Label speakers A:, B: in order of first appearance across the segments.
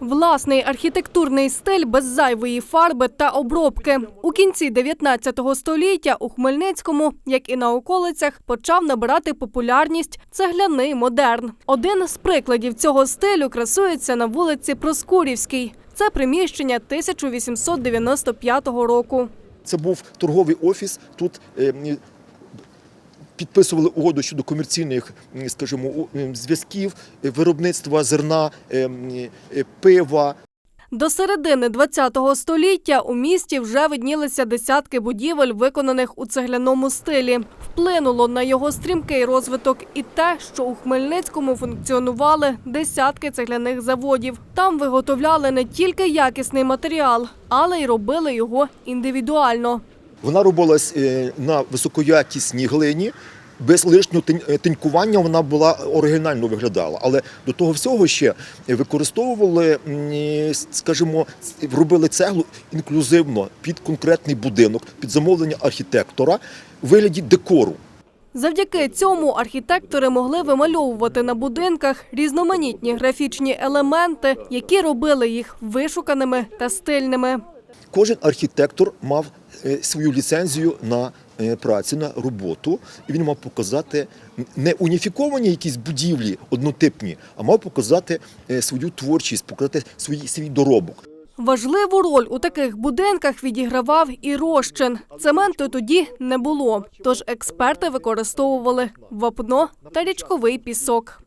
A: Власний архітектурний стиль без зайвої фарби та обробки. У кінці 19 століття у Хмельницькому, як і на околицях, почав набирати популярність цегляний модерн. Один з прикладів цього стилю красується на вулиці Проскурівській. Це приміщення 1895 року.
B: Це був торговий офіс. Тут е, підписували угоду щодо комерційних, скажімо, зв'язків, е, виробництва зерна, е, е, пива.
A: До середини ХХ століття у місті вже виднілися десятки будівель, виконаних у цегляному стилі. Вплинуло на його стрімкий розвиток і те, що у Хмельницькому функціонували десятки цегляних заводів. Там виготовляли не тільки якісний матеріал, але й робили його індивідуально.
B: Вона робилась е, на високоякісній глині. Без лишнього е, тинькування вона була оригінально виглядала, але до того всього ще використовували, е, скажімо, робили цеглу інклюзивно під конкретний будинок, під замовлення архітектора у вигляді декору.
A: Завдяки цьому архітектори могли вимальовувати на будинках різноманітні графічні елементи, які робили їх вишуканими та стильними.
B: Кожен архітектор мав е, свою ліцензію на е, працю, на роботу, і він мав показати не уніфіковані якісь будівлі однотипні, а мав показати е, свою творчість, показати свій, свій доробок.
A: Важливу роль у таких будинках відігравав і розчин. Цементу тоді не було, тож експерти використовували вапно та річковий пісок.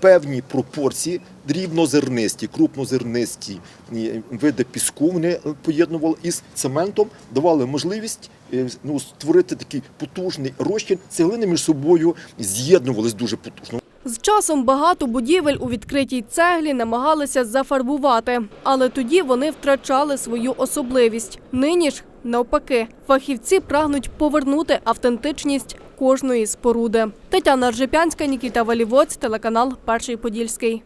B: Певні пропорції, дрібнозернисті, крупнозернисті види піску вони е, поєднували із цементом, давали можливість е, ну, створити такий потужний розчин. Цеглини між собою з'єднувались дуже потужно.
A: З часом багато будівель у відкритій цеглі намагалися зафарбувати, але тоді вони втрачали свою особливість. Нині ж навпаки, фахівці прагнуть повернути автентичність кожної споруди. Тетяна Ржепянська, Нікіта Валівоць, телеканал Перший Подільський.